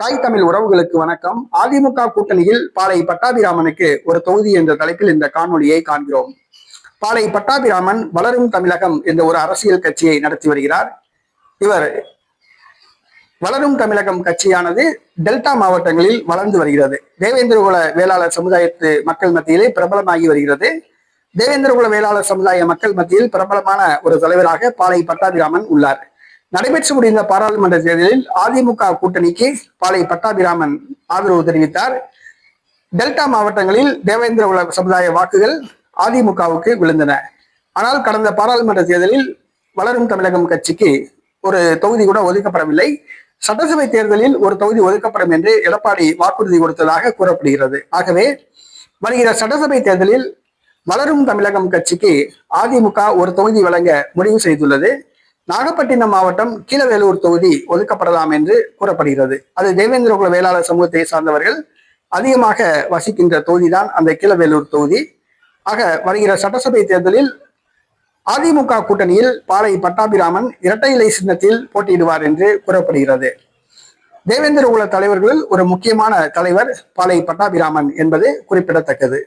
தாய் தமிழ் உறவுகளுக்கு வணக்கம். அதிமுக கூட்டணியில் பாலை பட்டாபிராமனுக்கு ஒரு தொகுதி என்ற தலைப்பில் இந்த காணொலியை காண்கிறோம். பாலை பட்டாபிராமன் வளரும் தமிழகம் என்ற ஒரு அரசியல் கட்சியை நடத்தி வருகிறார். இவர் வளரும் தமிழகம் கட்சியானது டெல்டா மாவட்டங்களில் வளர்ந்து வருகிறது. தேவேந்திரகுல வேளாளர் சமுதாயத்து மக்கள் மத்தியிலே பிரபலமாகி வருகிறது. தேவேந்திரகுல வேளாளர் சமுதாய மக்கள் மத்தியில் பிரபலமான ஒரு தலைவராக பாலை பட்டாபிராமன் உள்ளார். நடைபெற்று முடிந்த பாராளுமன்ற தேர்தலில் அதிமுக கூட்டணிக்கு பாலை பட்டாபிராமன் ஆதரவு தெரிவித்தார். டெல்டா மாவட்டங்களில் தேவேந்திர உல சமுதாய வாக்குகள் அதிமுகவுக்கு விழுந்தன. ஆனால் கடந்த பாராளுமன்ற தேர்தலில் வளரும் தமிழகம் கட்சிக்கு ஒரு தொகுதி கூட ஒதுக்கப்படவில்லை. சட்டசபை தேர்தலில் ஒரு தொகுதி ஒதுக்கப்படும் என்று எடப்பாடி வாக்குறுதி கொடுத்ததாக கூறப்படுகிறது. ஆகவே வருகிற சட்டசபை தேர்தலில் வளரும் தமிழகம் கட்சிக்கு அதிமுக ஒரு தொகுதி வழங்க முடிவு செய்துள்ளது. நாகப்பட்டினம் மாவட்டம் கீழவேலூர் தொகுதி ஒதுக்கப்படலாம் என்று கூறப்படுகிறது. அது தேவேந்திரகுல வேளாளர் சமூகத்தை சார்ந்தவர்கள் அதிகமாக வசிக்கின்ற தொகுதிதான் அந்த கீழவேலூர் தொகுதி. ஆக வருகிற சட்டசபை தேர்தலில் அதிமுக கூட்டணியில் பாலை பட்டாபிராமன் இரட்டை இலை சின்னத்தில் போட்டியிடுவார் என்று கூறப்படுகிறது. தேவேந்திரகுல தலைவர்களில் ஒரு முக்கியமான தலைவர் பாலை பட்டாபிராமன் என்பது குறிப்பிடத்தக்கது.